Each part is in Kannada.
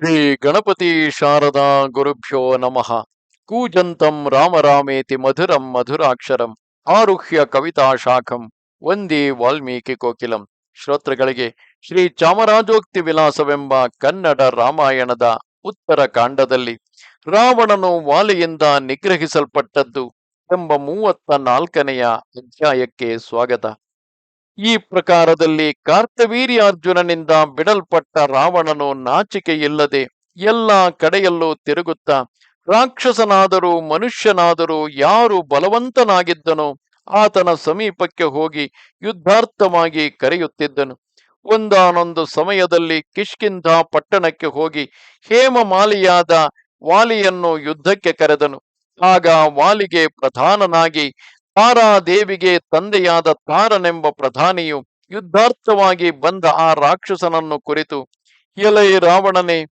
ಶ್ರೀ ಗಣಪತಿ ಶಾರದಾ ಗುರುಭ್ಯೋ ನಮಃ. ಕೂಜಂತಂ ರಾಮರಾಮೇತಿ ಮಧುರಂ ಮಧುರಾಕ್ಷರಂ ಆರುಹ್ಯ ಕವಿತಾ ಶಾಖಂ ವಂದೇ ವಾಲ್ಮೀಕಿ ಕೋಕಿಲಂ. ಶ್ರೋತೃಗಳಿಗೆ ಶ್ರೀ ಚಾಮರಾಜೋಕ್ತಿ ವಿಲಾಸವೆಂಬ ಕನ್ನಡ ರಾಮಾಯಣದ ಉತ್ತರ ಕಾಂಡದಲ್ಲಿ ರಾವಣನು ವಾಲೆಯಿಂದ ನಿಗ್ರಹಿಸಲ್ಪಟ್ಟದ್ದು ಎಂಬ ಮೂವತ್ತ ನಾಲ್ಕನೆಯ ಅಧ್ಯಾಯಕ್ಕೆ ಸ್ವಾಗತ. ಈ ಪ್ರಕಾರದಲ್ಲಿ ಕಾರ್ತವೀರ್ಯಾರ್ಜುನನಿಂದ ಬಿಡಲ್ಪಟ್ಟ ರಾವಣನು ನಾಚಿಕೆಯಿಲ್ಲದೆ ಎಲ್ಲ ಕಡೆಯಲ್ಲೂ ತಿರುಗುತ್ತಾ, ರಾಕ್ಷಸನಾದರೂ ಮನುಷ್ಯನಾದರೂ ಯಾರು ಬಲವಂತನಾಗಿದ್ದನೋ ಆತನ ಸಮೀಪಕ್ಕೆ ಹೋಗಿ ಯುದ್ಧಾರ್ಥವಾಗಿ ಕರೆಯುತ್ತಿದ್ದನು. ಒಂದಾನೊಂದು ಸಮಯದಲ್ಲಿ ಕಿಷ್ಕಿಂಧ ಪಟ್ಟಣಕ್ಕೆ ಹೋಗಿ ಹೇಮಮಾಲಿಯಾದ ವಾಲಿಯನ್ನು ಯುದ್ಧಕ್ಕೆ ಕರೆದನು. ಆಗ ವಾಲಿಗೆ ಪ್ರಧಾನನಾಗಿ ತಾರಾದೇವಿಗೆ ತಂದೆಯಾದ ತಾರನೆಂಬ ಪ್ರಧಾನಿಯು ಯುದ್ಧಾರ್ಥವಾಗಿ ಬಂದ ಆ ರಾಕ್ಷಸನನ್ನು ಕುರಿತು, ಎಲೈ ರಾವಣನೇ,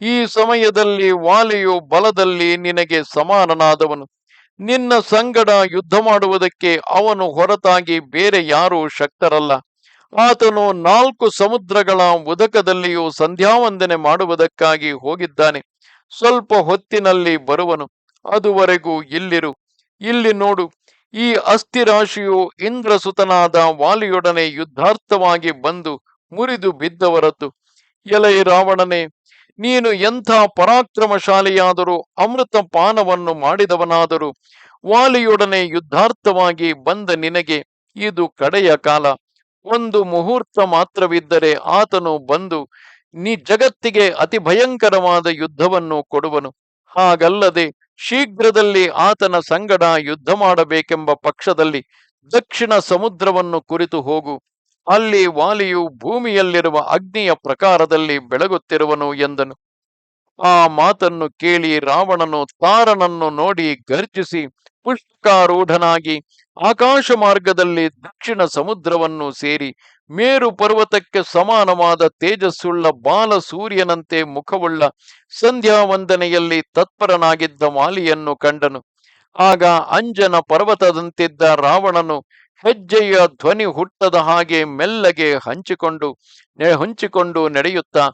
ಈ ಸಮಯದಲ್ಲಿ ವಾಲೆಯು ಬಲದಲ್ಲಿ ನಿನಗೆ ಸಮಾನನಾದವನು. ನಿನ್ನ ಸಂಗಡ ಯುದ್ಧ ಮಾಡುವುದಕ್ಕೆ ಅವನು ಹೊರತಾಗಿ ಬೇರೆ ಯಾರೂ ಶಕ್ತರಲ್ಲ. ಆತನು ನಾಲ್ಕು ಸಮುದ್ರಗಳ ಉದಕದಲ್ಲಿಯೂ ಸಂಧ್ಯಾವಂದನೆ ಮಾಡುವುದಕ್ಕಾಗಿ ಹೋಗಿದ್ದಾನೆ. ಸ್ವಲ್ಪ ಹೊತ್ತಿನಲ್ಲಿ ಬರುವನು. ಅದುವರೆಗೂ ಇಲ್ಲಿರು. ಇಲ್ಲಿ ನೋಡು ಈ ಅಸ್ಥಿರಾಶಿಯು ಇಂದ್ರಸುತನಾದ ವಾಲಿಯೊಡನೆ ಯುದ್ಧಾರ್ಥವಾಗಿ ಬಂದು ಮುರಿದು ಬಿದ್ದವರದ್ದು. ಎಲೈ ರಾವಣನೆ, ನೀನು ಎಂಥ ಪರಾಕ್ರಮಶಾಲಿಯಾದರೂ ಅಮೃತ ಪಾನವನ್ನು ಮಾಡಿದವನಾದರೂ ವಾಲಿಯೊಡನೆ ಯುದ್ಧಾರ್ಥವಾಗಿ ಬಂದ ನಿನಗೆ ಇದು ಕಡೆಯ ಕಾಲ. ಒಂದು ಮುಹೂರ್ತ ಮಾತ್ರವಿದ್ದರೆ ಆತನು ಬಂದು ನೀ ಜಗತ್ತಿಗೆ ಅತಿ ಭಯಂಕರವಾದ ಯುದ್ಧವನ್ನು ಕೊಡುವನು. ಹಾಗಲ್ಲದೆ ಶೀಘ್ರದಲ್ಲಿ ಆತನ ಸಂಗಡ ಯುದ್ಧ ಮಾಡಬೇಕೆಂಬ ಪಕ್ಷದಲ್ಲಿ ದಕ್ಷಿಣ ಸಮುದ್ರವನ್ನು ಕುರಿತು ಹೋಗು. ಅಲ್ಲಿ ವಾಲಿಯು ಭೂಮಿಯಲ್ಲಿರುವ ಅಗ್ನಿಯ ಪ್ರಕಾರದಲ್ಲಿ ಬೆಳಗುತ್ತಿರುವನು ಎಂದನು. ಆ ಮಾತನ್ನು ಕೇಳಿ ರಾವಣನು ತಾರನನ್ನು ನೋಡಿ ಗರ್ಜಿಸಿ ಪುಷ್ಕಾರೂಢನಾಗಿ ಆಕಾಶ ಮಾರ್ಗದಲ್ಲಿ ದಕ್ಷಿಣ ಸಮುದ್ರವನ್ನು ಸೇರಿ ಮೇರು ಪರ್ವತಕ್ಕೆ ಸಮಾನವಾದ ತೇಜಸ್ಸುಳ್ಳ ಬಾಲ ಸೂರ್ಯನಂತೆ ಮುಖವುಳ್ಳ ಸಂಧ್ಯಾ ವಂದನೆಯಲ್ಲಿ ತತ್ಪರನಾಗಿದ್ದ ಮಾಲಿಯನ್ನು ಕಂಡನು. ಆಗ ಅಂಜನ ಪರ್ವತದಂತಿದ್ದ ರಾವಣನು ಹೆಜ್ಜೆಯ ಧ್ವನಿ ಹುಟ್ಟದ ಹಾಗೆ ಮೆಲ್ಲಗೆ ಹಂಚಿಕೊಂಡು ಹಂಚಿಕೊಂಡು ನಡೆಯುತ್ತಾ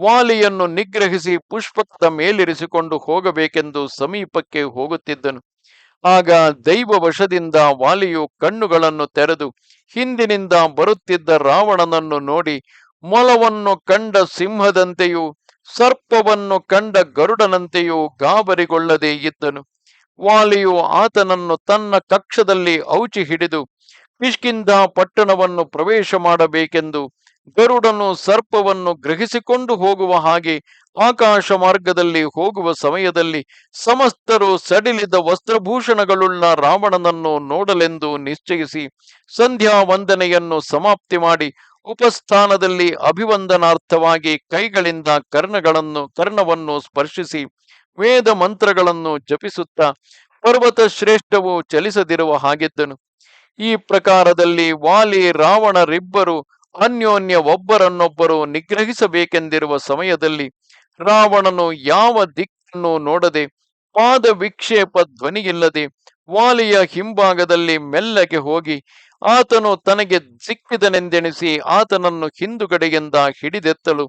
ವಾಲಿಯನ್ನು ನಿಗ್ರಹಿಸಿ ಪುಷ್ಪದ ಮೇಲಿರಿಸಿಕೊಂಡು ಹೋಗಬೇಕೆಂದು ಸಮೀಪಕ್ಕೆ ಹೋಗುತ್ತಿದ್ದನು. ಆಗ ದೈವ ವಶದಿಂದ ವಾಲಿಯು ಕಣ್ಣುಗಳನ್ನು ತೆರೆದು ಹಿಂದಿನಿಂದ ಬರುತ್ತಿದ್ದ ರಾವಣನನ್ನು ನೋಡಿ ಮೊಲವನ್ನು ಕಂಡ ಸಿಂಹದಂತೆಯೂ ಸರ್ಪವನ್ನು ಕಂಡ ಗರುಡನಂತೆಯೂ ಗಾಬರಿಗೊಳ್ಳದೆ ಇದ್ದನು. ವಾಲಿಯು ಆತನನ್ನು ತನ್ನ ಕಕ್ಷದಲ್ಲಿ ಔಚಿ ಹಿಡಿದು ಕಿಷ್ಕಿಂದ ಪಟ್ಟಣವನ್ನು ಪ್ರವೇಶ ಮಾಡಬೇಕೆಂದು ಗರುಡನು ಸರ್ಪವನ್ನು ಗ್ರಹಿಸಿಕೊಂಡು ಹೋಗುವ ಹಾಗೆ ಆಕಾಶ ಮಾರ್ಗದಲ್ಲಿ ಹೋಗುವ ಸಮಯದಲ್ಲಿ ಸಮಸ್ತರು ಸಡಿಲಿದ ವಸ್ತ್ರಭೂಷಣಗಳುಳ್ಳ ರಾವಣನನ್ನು ನೋಡಲೆಂದು ನಿಶ್ಚಯಿಸಿ ಸಂಧ್ಯಾ ವಂದನೆಯನ್ನು ಸಮಾಪ್ತಿ ಮಾಡಿ ಉಪಸ್ಥಾನದಲ್ಲಿ ಅಭಿವಂದನಾರ್ಥವಾಗಿ ಕೈಗಳಿಂದ ಕರ್ಣಗಳನ್ನು, ಕರ್ಣವನ್ನು ಸ್ಪರ್ಶಿಸಿ ವೇದ ಮಂತ್ರಗಳನ್ನು ಜಪಿಸುತ್ತಾ ಪರ್ವತ ಶ್ರೇಷ್ಠವು ಚಲಿಸದಿರುವ ಹಾಗಿದ್ದನು. ಈ ಪ್ರಕಾರದಲ್ಲಿ ವಾಲಿ ರಾವಣರಿಬ್ಬರು ಅನ್ಯೋನ್ಯ ಒಬ್ಬರನ್ನೊಬ್ಬರು ನಿಗ್ರಹಿಸಬೇಕೆಂದಿರುವ ಸಮಯದಲ್ಲಿ ರಾವಣನು ಯಾವ ದಿಕ್ಕನ್ನು ನೋಡದೆ ಪಾದ ವಿಕ್ಷೇಪ ಧ್ವನಿಯಿಲ್ಲದೆ ವಾಲಿಯ ಹಿಂಭಾಗದಲ್ಲಿ ಮೆಲ್ಲಗೆ ಹೋಗಿ ಆತನು ತನಗೆ ಸಿಕ್ಕಿದನೆಂದೆಣಿಸಿ ಆತನನ್ನು ಹಿಂದುಗಡೆಯಿಂದ ಹಿಡಿದೆತ್ತಲು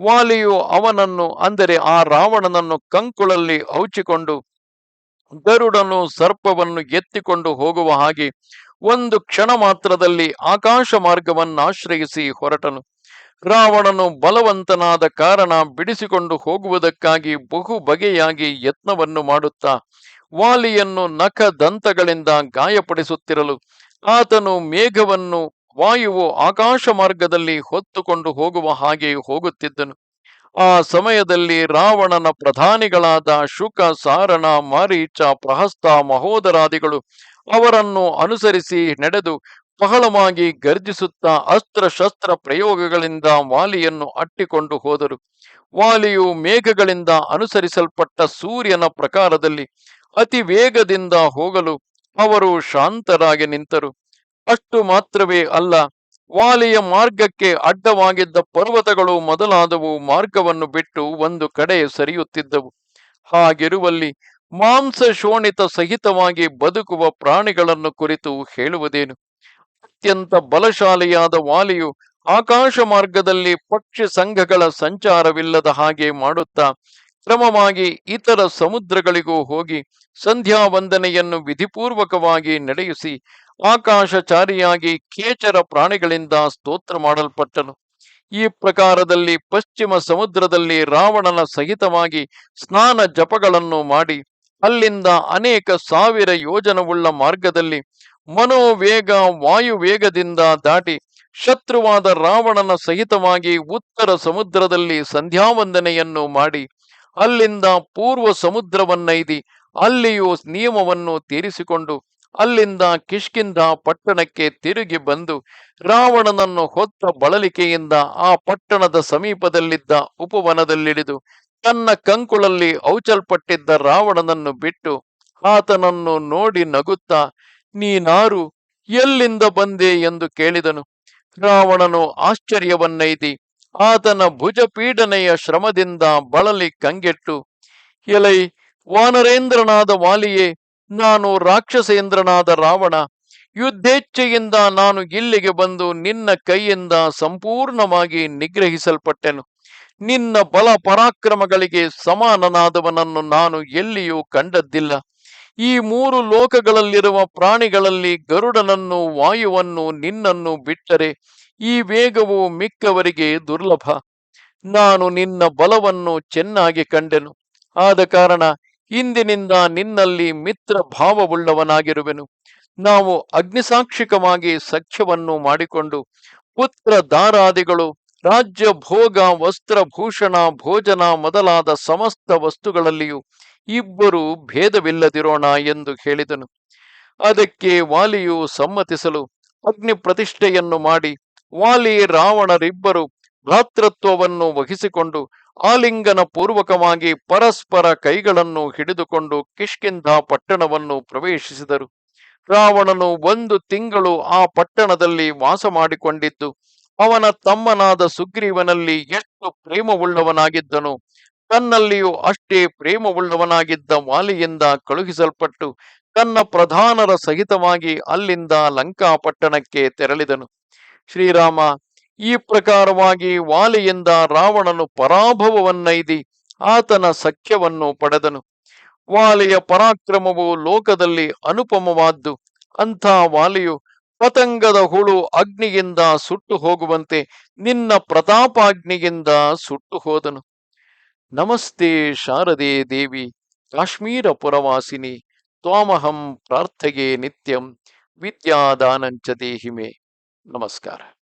ವಾಲಿಯು ಅವನನ್ನು, ಅಂದರೆ ಆ ರಾವಣನನ್ನು ಕಂಕುಳಲ್ಲಿ ಔಚಿಕೊಂಡು ಗರುಡನು ಸರ್ಪವನ್ನು ಎತ್ತಿಕೊಂಡು ಹೋಗುವ ಹಾಗೆ ಒಂದು ಕ್ಷಣ ಮಾತ್ರದಲ್ಲಿ ಆಕಾಶ ಮಾರ್ಗವನ್ನಾಶ್ರಯಿಸಿ ಹೊರಟನು. ರಾವಣನು ಬಲವಂತನಾದ ಕಾರಣ ಬಿಡಿಸಿಕೊಂಡು ಹೋಗುವುದಕ್ಕಾಗಿ ಬಹು ಬಗೆಯಾಗಿ ಯತ್ನವನ್ನು ಮಾಡುತ್ತಾ ವಾಲಿಯನ್ನು ನಖ ದಂತಗಳಿಂದ ಗಾಯಪಡಿಸುತ್ತಿರಲು ಆತನು ಮೇಘವನ್ನು ವಾಯುವು ಆಕಾಶ ಮಾರ್ಗದಲ್ಲಿ ಹೊತ್ತುಕೊಂಡು ಹೋಗುವ ಹಾಗೆ ಹೋಗುತ್ತಿದ್ದನು. ಆ ಸಮಯದಲ್ಲಿ ರಾವಣನ ಪ್ರಧಾನಿಗಳಾದ ಶುಕ ಸಾರಣ ಮಾರೀಚ, ಪ್ರಹಸ್ತ ಮಹೋದರಾದಿಗಳು ಅವರನ್ನು ಅನುಸರಿಸಿ ನಡೆದು ಬಹಳವಾಗಿ ಗರ್ಜಿಸುತ್ತಾ ಅಸ್ತ್ರ ಶಸ್ತ್ರ ಪ್ರಯೋಗಗಳಿಂದ ವಾಲಿಯನ್ನು ಅಟ್ಟಿಕೊಂಡು ಹೋದರು. ವಾಲಿಯು ಮೇಘಗಳಿಂದ ಅನುಸರಿಸಲ್ಪಟ್ಟ ಸೂರ್ಯನ ಪ್ರಕಾರದಲ್ಲಿ ಅತಿ ವೇಗದಿಂದ ಹೋಗಲು ಅವರು ಶಾಂತರಾಗಿ ನಿಂತರು. ಅಷ್ಟು ಮಾತ್ರವೇ ಅಲ್ಲ, ವಾಲಿಯ ಮಾರ್ಗಕ್ಕೆ ಅಡ್ಡವಾಗಿದ್ದ ಪರ್ವತಗಳು ಮೊದಲಾದವು ಮಾರ್ಗವನ್ನು ಬಿಟ್ಟು ಒಂದು ಕಡೆ ಸರಿಯುತ್ತಿದ್ದವು. ಹಾಗಿರುವಲ್ಲಿ ಮಾಂಸ ಶೋಣಿತ ಸಹಿತವಾಗಿ ಬದುಕುವ ಪ್ರಾಣಿಗಳನ್ನು ಕುರಿತು ಹೇಳುವುದೇನು? ಅತ್ಯಂತ ಬಲಶಾಲಿಯಾದ ವಾಲಿಯು ಆಕಾಶ ಮಾರ್ಗದಲ್ಲಿ ಪಕ್ಷಿ ಸಂಘಗಳ ಸಂಚಾರವಿಲ್ಲದ ಹಾಗೆ ಮಾಡುತ್ತಾ ಕ್ರಮವಾಗಿ ಇತರ ಸಮುದ್ರಗಳಿಗೂ ಹೋಗಿ ಸಂಧ್ಯಾ ವಂದನೆಯನ್ನು ವಿಧಿಪೂರ್ವಕವಾಗಿ ನಡೆಯಿಸಿ ಆಕಾಶಚಾರಿಯಾಗಿ ಕೇಚರ ಪ್ರಾಣಿಗಳಿಂದ ಸ್ತೋತ್ರ ಮಾಡಲ್ಪಟ್ಟನು. ಈ ಪ್ರಕಾರದಲ್ಲಿ ಪಶ್ಚಿಮ ಸಮುದ್ರದಲ್ಲಿ ರಾವಣನ ಸಹಿತವಾಗಿ ಸ್ನಾನ ಜಪಗಳನ್ನು ಮಾಡಿ ಅಲ್ಲಿಂದ ಅನೇಕ ಸಾವಿರ ಯೋಜನವುಳ್ಳ ಮಾರ್ಗದಲ್ಲಿ ಮನೋವೇಗ, ವಾಯುವೇಗದಿಂದ ದಾಟಿ ಶತ್ರುವಾದ ರಾವಣನ ಸಹಿತವಾಗಿ ಉತ್ತರ ಸಮುದ್ರದಲ್ಲಿ ಸಂಧ್ಯಾವಂದನೆಯನ್ನು ಮಾಡಿ ಅಲ್ಲಿಂದ ಪೂರ್ವ ಸಮುದ್ರವನ್ನೈದಿ ಅಲ್ಲಿಯೂ ನಿಯಮವನ್ನು ತೀರಿಸಿಕೊಂಡು ಅಲ್ಲಿಂದ ಕಿಷ್ಕಿಂದ ಪಟ್ಟಣಕ್ಕೆ ತಿರುಗಿ ಬಂದು ರಾವಣನನ್ನು ಹೊತ್ತ ಬಳಲಿಕೆಯಿಂದ ಆ ಪಟ್ಟಣದ ಸಮೀಪದಲ್ಲಿದ್ದ ಉಪವನದಲ್ಲಿಳಿದು ತನ್ನ ಕಂಕುಳಲ್ಲಿ ಔಚಲ್ಪಟ್ಟಿದ್ದ ರಾವಣನನ್ನು ಬಿಟ್ಟು ಆತನನ್ನು ನೋಡಿ ನಗುತ್ತಾ, ನೀನಾರು ಎಲ್ಲಿಂದ ಬಂದೆ? ಎಂದು ಕೇಳಿದನು. ರಾವಣನು ಆಶ್ಚರ್ಯವನ್ನೈದಿ ಆತನ ಭುಜಪೀಡನೆಯ ಶ್ರಮದಿಂದ ಬಳಲಿ ಕಂಗೆಟ್ಟು, ಎಲೈ, ವಾನರೇಂದ್ರನಾದ ವಾಲಿಯೇ, ನಾನು ರಾಕ್ಷಸೇಂದ್ರನಾದ ರಾವಣ. ಯುದ್ಧೇಚ್ಛೆಯಿಂದ ನಾನು ಇಲ್ಲಿಗೆ ಬಂದು ನಿನ್ನ ಕೈಯಿಂದ ಸಂಪೂರ್ಣವಾಗಿ ನಿಗ್ರಹಿಸಲ್ಪಟ್ಟೆನು. ನಿನ್ನ ಬಲ ಪರಾಕ್ರಮಗಳಿಗೆ ಸಮಾನನಾದವನನ್ನು ನಾನು ಎಲ್ಲಿಯೂ ಕಂಡದ್ದಿಲ್ಲ. ಈ ಮೂರು ಲೋಕಗಳಲ್ಲಿರುವ ಪ್ರಾಣಿಗಳಲ್ಲಿ ಗರುಡನನ್ನು, ವಾಯುವನ್ನು ನಿನ್ನನ್ನು ಬಿಟ್ಟರೆ ಈ ವೇಗವು ಮಿಕ್ಕವರಿಗೆ ದುರ್ಲಭ. ನಾನು ನಿನ್ನ ಬಲವನ್ನು ಚೆನ್ನಾಗಿ ಕಂಡೆನು. ಆದ ಕಾರಣ ಇಂದಿನಿಂದ ನಿನ್ನಲ್ಲಿ ಮಿತ್ರ ಭಾವವುಳ್ಳವನಾಗಿರುವೆನು. ನಾವು ಅಗ್ನಿಸಾಕ್ಷಿಕವಾಗಿ ಸಖ್ಯವನ್ನು ಮಾಡಿಕೊಂಡು ಪುತ್ರ ದಾರಾದಿಗಳು ರಾಜ್ಯ ಭೋಗ ವಸ್ತ್ರಭೂಷಣ ಭೋಜನ ಮೊದಲಾದ ಸಮಸ್ತ ವಸ್ತುಗಳಲ್ಲಿಯೂ ಇಬ್ಬರು ಭೇದವಿಲ್ಲದಿರೋಣ ಎಂದು ಹೇಳಿದನು. ಅದಕ್ಕೆ ವಾಲಿಯು ಸಮ್ಮತಿಸಲು ಅಗ್ನಿ ಪ್ರತಿಷ್ಠೆಯನ್ನು ಮಾಡಿ ವಾಲಿ ರಾವಣರಿಬ್ಬರು ಭ್ರಾತೃತ್ವವನ್ನು ವಹಿಸಿಕೊಂಡು ಆಲಿಂಗನ ಪೂರ್ವಕವಾಗಿ ಪರಸ್ಪರ ಕೈಗಳನ್ನು ಹಿಡಿದುಕೊಂಡು ಕಿಷ್ಕಿಂಧ ಪಟ್ಟಣವನ್ನು ಪ್ರವೇಶಿಸಿದರು. ರಾವಣನು ಒಂದು ತಿಂಗಳು ಆ ಪಟ್ಟಣದಲ್ಲಿ ವಾಸ ಮಾಡಿಕೊಂಡಿದ್ದು ಅವನ ತಮ್ಮನಾದ ಸುಗ್ರೀವನಲ್ಲಿ ಎಷ್ಟು ಪ್ರೇಮವುಳ್ಳವನಾಗಿದ್ದನು, ತನ್ನಲ್ಲಿಯೂ ಅಷ್ಟೇ ಪ್ರೇಮವುಳ್ಳವನಾಗಿದ್ದ ವಾಲಿಯಿಂದ ಕಳುಹಿಸಲ್ಪಟ್ಟು ತನ್ನ ಪ್ರಧಾನರ ಸಹಿತವಾಗಿ ಅಲ್ಲಿಂದ ಲಂಕಾಪಟ್ಟಣಕ್ಕೆ ತೆರಳಿದನು. ಶ್ರೀರಾಮ, ಈ ಪ್ರಕಾರವಾಗಿ ವಾಲಿಯಿಂದ ರಾವಣನು ಪರಾಭವವನ್ನೈದಿ ಆತನ ಸಖ್ಯವನ್ನು ಪಡೆದನು. ವಾಲಿಯ ಪರಾಕ್ರಮವು ಲೋಕದಲ್ಲಿ ಅನುಪಮವಾದ್ದು. ಅಂಥ ವಾಲಿಯು ಪತಂಗದ ಹುಳು ಅಗ್ನಿಯಿಂದ ಸುಟ್ಟು ಹೋಗುವಂತೆ ನಿನ್ನ ಪ್ರತಾಪಾಗ್ನಿಯಿಂದ ಸುಟ್ಟು ಹೋದನು. ನಮಸ್ತೆ ಶಾರದೆ ದೇವಿ, ಕಾಶ್ಮೀರ ಪುರವಾಸಿನಿ, ತ್ವಾಮಹಂ ಪ್ರಾರ್ಥಗೆ ನಿತ್ಯಂ, ವಿದ್ಯಾದಾನಂಚ ದೇಹಿಮೆ. ನಮಸ್ಕಾರ.